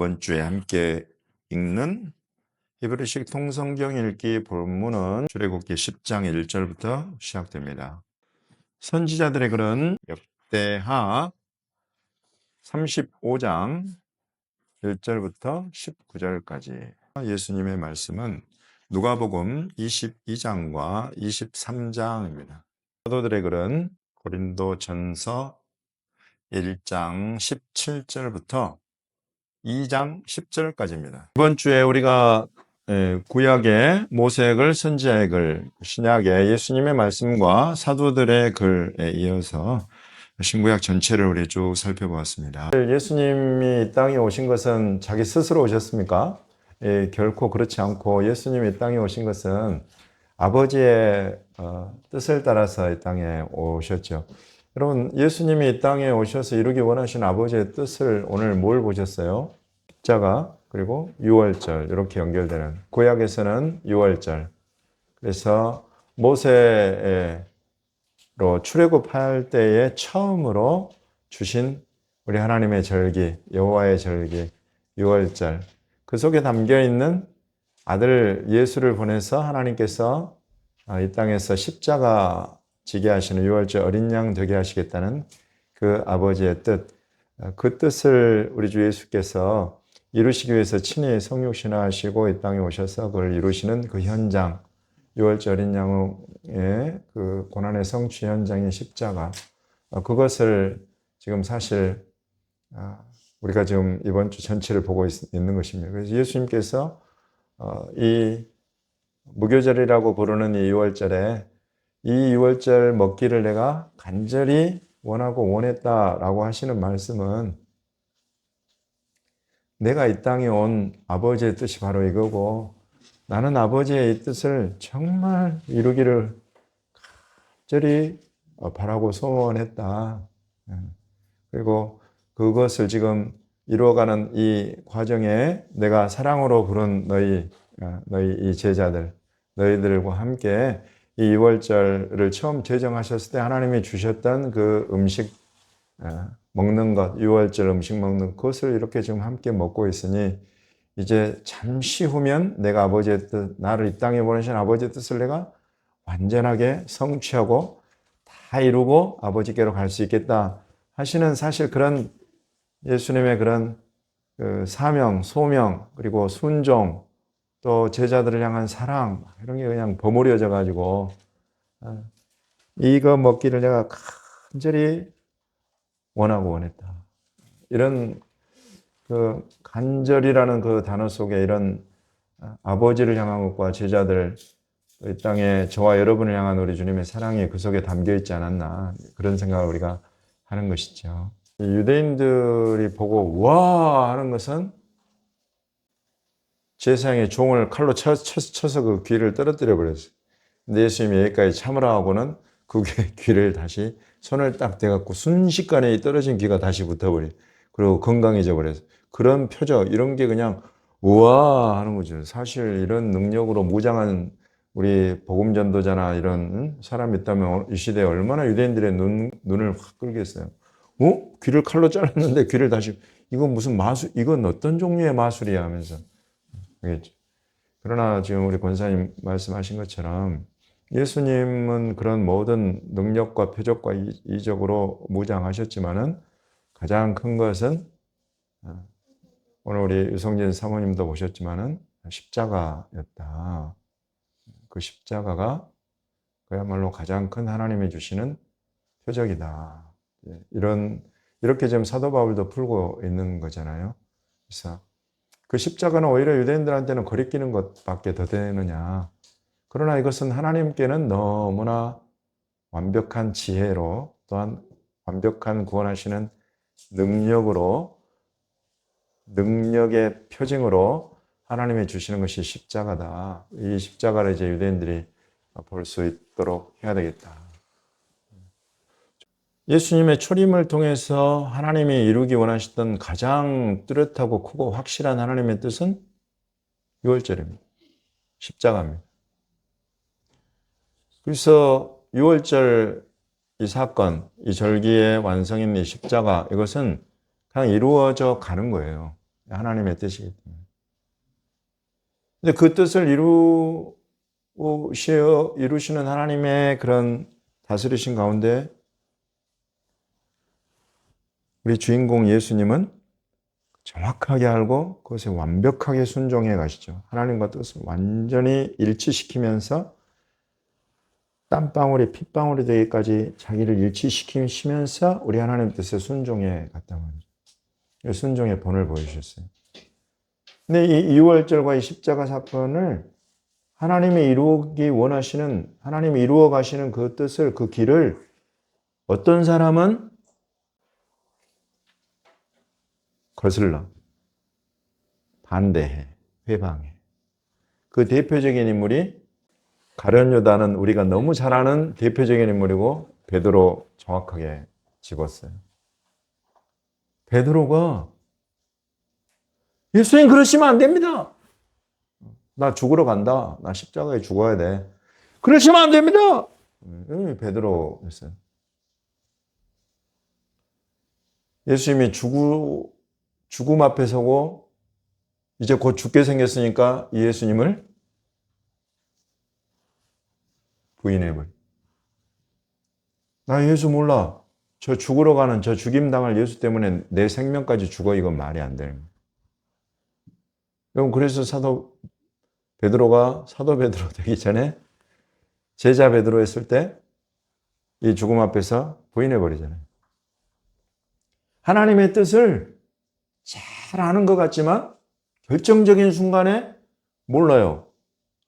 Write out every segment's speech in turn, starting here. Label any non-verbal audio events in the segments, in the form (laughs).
이번 주에 함께 읽는 히브리식 통성경 읽기 본문은 출애굽기 10장 1절부터 시작됩니다. 선지자들의 글은 역대하 35장 1절부터 19절까지 예수님의 말씀은 누가복음 22장과 23장입니다. 사도들의 글은 고린도전서 1장 17절부터 2장 10절까지입니다. 이번 주에 우리가 예, 구약의 선지자의 글, 신약의 예수님의 말씀과 사도들의 글에 이어서 신구약 전체를 우리 쭉 살펴보았습니다. 예수님이 이 땅에 오신 것은 자기 스스로 오셨습니까? 예, 결코 그렇지 않고 예수님이 이 땅에 오신 것은 아버지의 어, 뜻을 따라서 이 땅에 오셨죠. 여러분, 예수님이 이 땅에 오셔서 이루기 원하신 아버지의 뜻을 오늘 뭘 보셨어요? 십자가, 그리고 유월절, 이렇게 연결되는. 구약에서는 유월절. 그래서 모세로 출애굽할 때에 처음으로 주신 우리 하나님의 절기, 여호와의 절기, 유월절. 그 속에 담겨 있는 아들 예수를 보내서 하나님께서 이 땅에서 십자가 지게 하시는 유월절 어린 양 되게 하시겠다는 그 아버지의 뜻, 그 뜻을 우리 주 예수께서 이루시기 위해서 친히 성육신하시고 이 땅에 오셔서 그걸 이루시는 그 현장, 유월절 어린 양의 그 고난의 성취 현장의 십자가, 그것을 지금 사실 우리가 지금 이번 주 전체를 보고 있, 는 것입니다. 그래서 예수님께서 이 무교절이라고 부르는 이 유월절에 이 6월절 먹기를 내가 간절히 원하고 원했다라고 하시는 말씀은 내가 이 땅에 온 아버지의 뜻이 바로 이거고 나는 아버지의 이 뜻을 정말 이루기를 간절히 바라고 소원했다. 예. 그리고 그것을 지금 이루어가는 이 과정에 내가 사랑으로 부른 너희, 어, 너희 이 제자들, 너희들과 함께 이 2월절을 처음 제정하셨을 때 하나님이 주셨던 그 음식 어, 먹는 것, 6월절 음식 먹는 그것을 이렇게 지금 함께 먹고 있으니 이제 잠시 후면 내가 아버지의 뜻, 나를 이 땅에 보내신 아버지의 뜻을 내가 완전하게 성취하고 다 이루고 아버지께로 갈 수 있겠다 하시는 사실 그런 예수님의 그런 그 사명, 소명, 그리고 순종, 또 제자들을 향한 사랑 이런 게 그냥 버무려져 가지고 어, 이거 먹기를 내가 간절히 원하고 원했다. 이런 그 간절이라는 그 단어 속에 이런 어, 아버지를 향한 것과 제자들 이 땅에 저와 여러분을 향한 우리 주님의 사랑이 그 속에 담겨 있지 않았나 그런 생각을 우리가 하는 것이죠. 유대인들이 보고 와 하는 것은 제사장의 종을 칼로 쳐, 쳐, 서그 귀를 떨어뜨려 버렸어요. 근데 예수님이 여기까지 참으라 하고는 그 (laughs) 귀를 다시 손을 딱 대갖고 순식간에 떨어진 귀가 다시 붙어버려. 그리고 건강해져 버려서. 그런 표적, 이런 게 그냥 우와 하는 거죠. 사실 이런 능력으로 무장한 우리 복음 전도자나 이런 사람이 있다면 이 시대에 얼마나 유대인들의 눈, 눈을 확 끌겠어요. 어? 귀를 칼로 잘랐는데 귀를 다시 이건 무슨 마술, 이건 어떤 종류의 마술이야 하면서 알겠죠? 그러나 지금 우리 권사님 말씀하신 것처럼 예수님은 그런 모든 능력과 표적과 이적으로 무장하셨지만은 가장 큰 것은 어, 오늘 우리 유성진 사모님도 보셨지만은 십자가였다. 그 십자가가 그야말로 가장 큰 하나님이 주시는 표적이다. 예, 이런 이렇게 지금 사도 바울도 풀고 있는 거잖아요. 그래서 그 십자가는 오히려 유대인들한테는 거리끼는 것밖에 더 되느냐. 그러나 이것은 하나님께는 너무나 완벽한 지혜로 또한 완벽한 구원하시는 능력으로 능력의 표징으로 하나님이 주시는 것이 십자가다. 이 십자가를 이제 유대인들이 볼 수 있도록 해야 되겠다. 예수님의 초림을 통해서 하나님이 이루기 원하셨던 가장 뚜렷하고 크고 확실한 하나님의 뜻은 6월절입니다. 십자가입니다. 그래서 6월절 이 사건, 이 절기의 완성인 이 십자가, 이것은 그냥 이루어져 가는 거예요. 하나님의 뜻이기 때문에. 근데 그 뜻을 이루시어, 이루시는 하나님의 그런 다스리신 가운데 우리 주인공 예수님은 정확하게 알고 그것에 완벽하게 순종해 가시죠. 하나님과 뜻을 완전히 일치시키면서 땀방울이 핏방울이 되기까지 자기를 일치시키시면서 우리 하나님 뜻에 순종해 갔단 말이죠. 순종의 본을 보여주셨어요. 근데 이 2월절과 이 십자가 사건을 하나님이 이루기 원하시는, 하나님이 이루어 가시는 그 뜻을, 그 길을 어떤 사람은 거슬러, 반대해, 회방해. 그 대표적인 인물이 가련 유다는 우리가 너무 잘 아는 대표적인 인물이고 베드로 정확하게 집었어요. 베드로가 예수님 그러시면 안 됩니다. 나 죽으러 간다. 나 십자가에 죽어야 돼. 그러시면 안 됩니다. 음, 베드로였어요. 예수님이 죽우, 죽음 앞에 서고 이제 곧 죽게 생겼으니까 이 예수님을 부인해버려. 나 예수 몰라. 저 죽으러 가는 저 죽임 당할 예수 때문에 내 생명까지 죽어 이건 말이 안 되는 거예요. 여러분 그래서 사도 베드로가 사도 베드로 (laughs) 되기 전에 제자 베드로 했을 때 이 죽음 앞에서 부인해 버리잖아요. 하나님의 뜻을 잘 아는 것 같지만 결정적인 순간에 몰라요.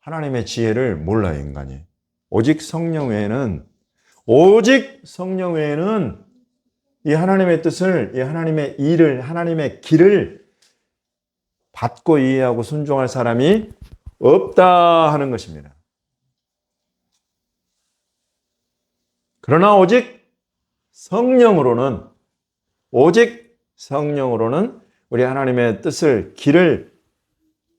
하나님의 지혜를 몰라요, 인간이. 오직 성령 외에는 오직 성령 외에는 이 하나님의 뜻을, 이 하나님의 일을, 하나님의 길을 받고 이해하고 순종할 사람이 없다 하는 것입니다. 그러나 오직 성령으로는, 오직 성령으로는 우리 하나님의 뜻을, 길을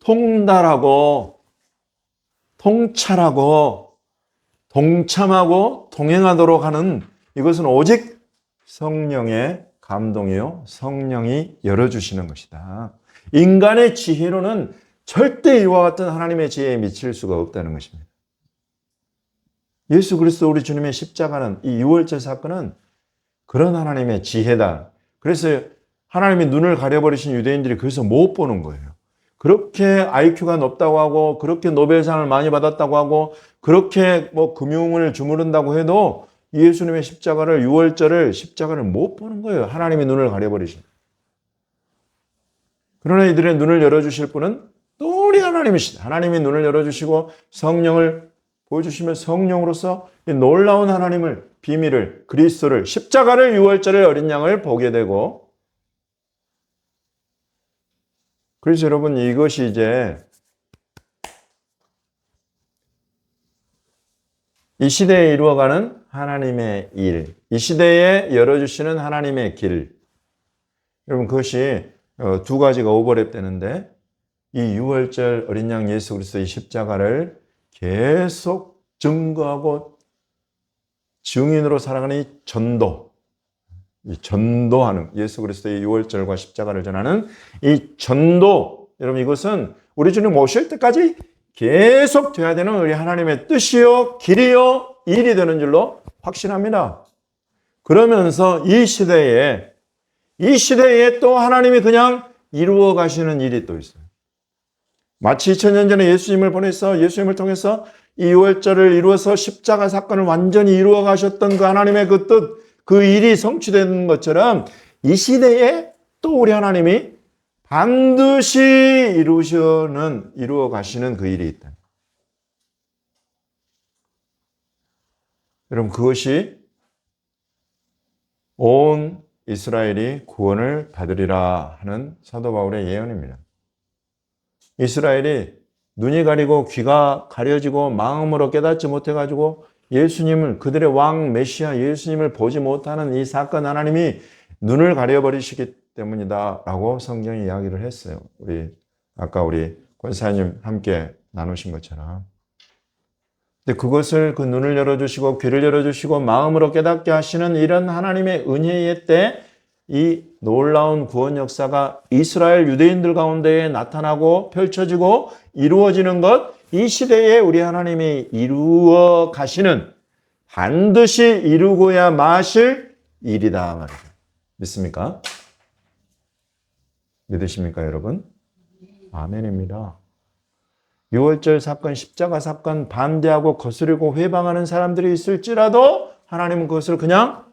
통달하고, 통찰하고, 동참하고 동행하도록 하는 이것은 오직 성령의 감동이요. 성령이 열어주시는 것이다. 인간의 지혜로는 절대 이와 같은 하나님의 지혜에 미칠 수가 없다는 것입니다. 예수 그리스도 우리 주님의 십자가는 이 6월절 사건은 그런 하나님의 지혜다. 그래서 하나님이 눈을 가려버리신 유대인들이 그래서 못 보는 거예요. 그렇게 IQ가 높다고 하고 그렇게 노벨상을 많이 받았다고 하고 그렇게 뭐 금융을 주무른다고 해도 예수님의 십자가를 6월절을 십자가를 못 보는 거예요. 하나님이 눈을 가려버리신. 그러나 이들의 눈을 열어주실 분은 또 우리 하나님이시다. 하나님이 눈을 열어주시고 성령을 보여주시면 성령으로서 이 놀라운 하나님을 비밀을 그리스도를 십자가를 6월절의 어린 양을 보게 되고 그래서 여러분 이것이 이제 이 시대에 이루어가는 하나님의 일, 이 시대에 열어주시는 하나님의 길. 여러분 그것이 어, 두 가지가 오버랩 되는데 이 6월절 어린 양 예수 그리스도의 십자가를 계속 증거하고 증인으로 살아가는 이 전도, 이 전도하는 예수 그리스도의 6월절과 십자가를 전하는 이 전도 여러분 이것은 우리 주님 오실 때까지 계속 돼야 되는 우리 하나님의 뜻이요 길이요 일이 되는 줄로 확신합니다. 그러면서 이 시대에 이 시대에 또 하나님이 그냥 이루어 가시는 일이 또 있어요. 마치 2000년 전에 예수님을 보내서 예수님을 통해서 이 6월절을 이루어서 십자가 사건을 완전히 이루어 가셨던 그 하나님의 그 뜻, 그 일이 성취되는 것처럼 이 시대에 또 우리 하나님이 반드시 이루시는, 이루어 가시는 그 일이 있다. 여러분, 그것이 온 이스라엘이 구원을 받으리라 하는 사도 바울의 예언입니다. 이스라엘이 눈이 가리고 귀가 가려지고 마음으로 깨닫지 못해가지고 예수님을 그들의 왕 메시아 예수님을 보지 못하는 이 사건 하나님이 눈을 가려버리시기 때문이다라고 성경이 이야기를 했어요. 우리 아까 우리 권사님 함께 나누신 것처럼. 근데 그것을 그 눈을 열어주시고 귀를 열어주시고 마음으로 깨닫게 하시는 이런 하나님의 은혜의 때 이 놀라운 구원 역사가 이스라엘 유대인들 가운데 나타나고 펼쳐지고 이루어지는 것, 이 시대에 우리 하나님이 이루어 가시는 반드시 이루고야 마실 일이다 말이죠. 믿습니까? 믿으십니까, 여러분? 아멘입니다. 6월절 사건, 십자가 사건 반대하고 거스르고 회방하는 사람들이 있을지라도 하나님은 그것을 그냥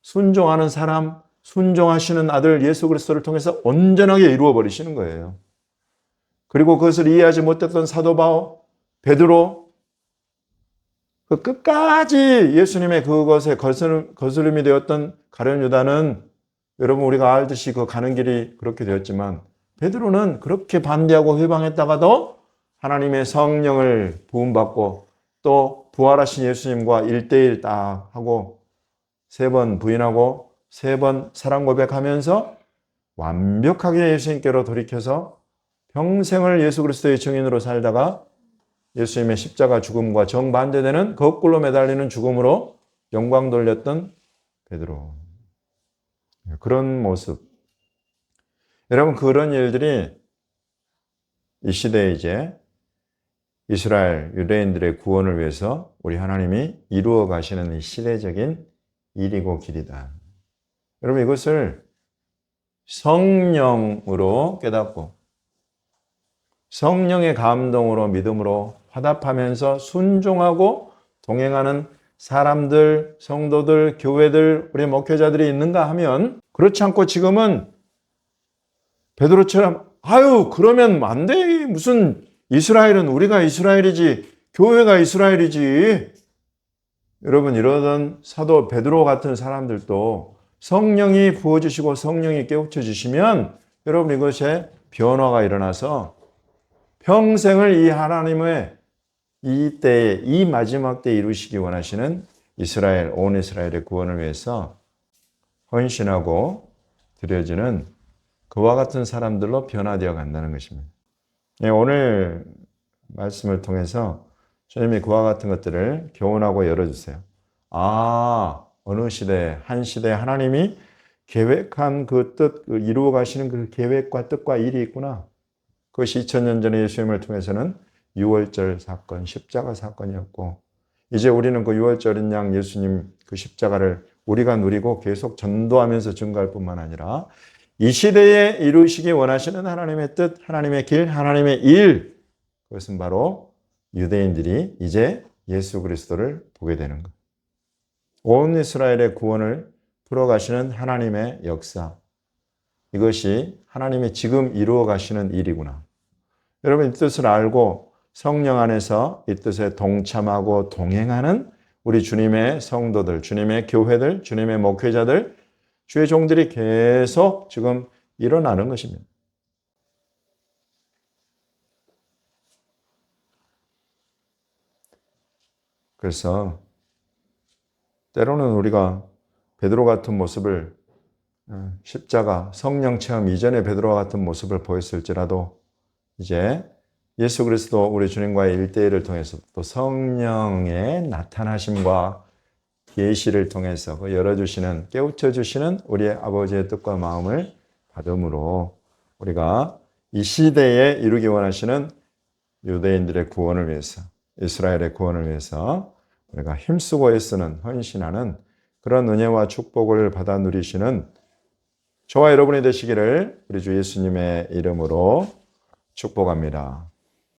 순종하는 사람, 순종하시는 아들 예수 그리스도를 통해서 온전하게 이루어 버리시는 거예요. 그리고 그것을 이해하지 못했던 사도 바오, 베드로 그 끝까지 예수님의 그것에 거스름이 되었던 가룟 유다는 여러분 우리가 알듯이 그 가는 길이 그렇게 되었지만 베드로는 그렇게 반대하고 회방했다가도 하나님의 성령을 부음받고 또 부활하신 예수님과 일대일딱 하고 세 번 부인하고 세 번 사랑 고백하면서 완벽하게 예수님께로 돌이켜서 평생을 예수 그리스도의 증인으로 살다가 예수님의 십자가 죽음과 정반대되는 거꾸로 매달리는 죽음으로 영광 돌렸던 베드로. 그런 모습. 여러분 그런 일들이 이 시대에 이제 이스라엘 유대인들의 구원을 위해서 우리 하나님이 이루어 가시는 이 시대적인 일이고 길이다. 여러분 이것을 성령으로 깨닫고 성령의 감동으로 믿음으로 화답하면서 순종하고 동행하는 사람들, 성도들, 교회들, 우리 목회자들이 있는가 하면 그렇지 않고 지금은 베드로처럼 아유 그러면 안 돼. 무슨 이스라엘은 우리가 이스라엘이지 교회가 이스라엘이지. 여러분 이러던 사도 베드로 같은 사람들도 성령이 부어주시고 성령이 깨우쳐 주시면 여러분 이것에 변화가 일어나서 평생을 이 하나님의 이 때에 이 마지막 때 이루시기 원하시는 이스라엘 온 이스라엘의 구원을 위해서 헌신하고 드려지는 그와 같은 사람들로 변화되어 간다는 것입니다. 예, 오늘 말씀을 통해서 주님이 그와 같은 것들을 교훈하고 열어주세요. 아, 어느 시대, 한 시대에 하나님이 계획한 그 뜻, 그 이루어 가시는 그 계획과 뜻과 일이 있구나. 그것이 2000년 전에 예수님을 통해서는 6월절 사건, 십자가 사건이었고, 이제 우리는 그 6월절인 양 예수님 그 십자가를 우리가 누리고 계속 전도하면서 증가할 뿐만 아니라 이 시대에 이루시기 원하시는 하나님의 뜻, 하나님의 길, 하나님의 일, 그것은 바로 유대인들이 이제 예수 그리스도를 보게 되는 것. 온 이스라엘의 구원을 풀어가시는 하나님의 역사. 이것이 하나님이 지금 이루어 가시는 일이구나. 여러분 이 뜻을 알고 성령 안에서 이 뜻에 동참하고 동행하는 우리 주님의 성도들, 주님의 교회들, 주님의 목회자들, 주의 종들이 계속 지금 일어나는 것입니다. 그래서 때로는 우리가 베드로 같은 모습을 어, 십자가 성령 체험 이전의 베드로와 같은 모습을 보였을지라도 이제 예수 그리스도 우리 주님과의 일대일을 통해서 또 성령의 나타나심과 계시를 통해서 그 열어주시는 깨우쳐 주시는 우리의 아버지의 뜻과 마음을 받음으로 우리가 이 시대에 이루기 원하시는 유대인들의 구원을 위해서 이스라엘의 구원을 위해서 우리가 힘쓰고 애쓰는 헌신하는 그런 은혜와 축복을 받아 누리시는 저와 여러분이 되시기를 우리 주 예수님의 이름으로 축복합니다.